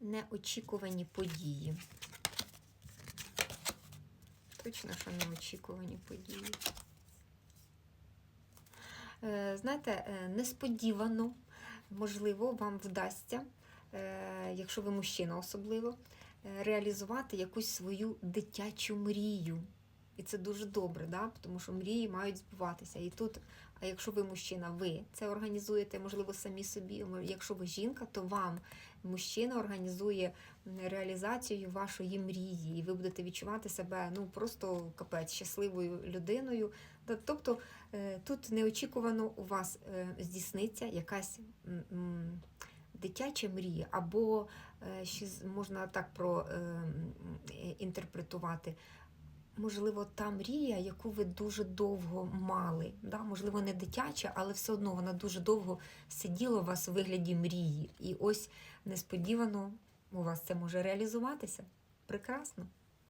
неочікувані події. Точно, що неочікувані події. Е, Знаєте, е, несподівано, можливо, вам вдасться, е, якщо ви мужчина особливо, реалізувати якусь свою дитячу мрію. І це дуже добре, да? тому що мрії мають збуватися. І тут, а якщо ви мужчина, ви це організуєте, можливо, самі собі. Якщо ви жінка, то вам мужчина організує реалізацію вашої мрії, і ви будете відчувати себе ну просто капець щасливою людиною. Тобто е, тут неочікувано у вас е, здійсниться якась дитяча мрія, або е, ще можна так про Можливо, та мрія, яку ви дуже довго мали. Да? Можливо, не дитяча, але все одно вона дуже довго сиділа у вас у вигляді мрії. І ось несподівано у вас це може реалізуватися. Прекрасно.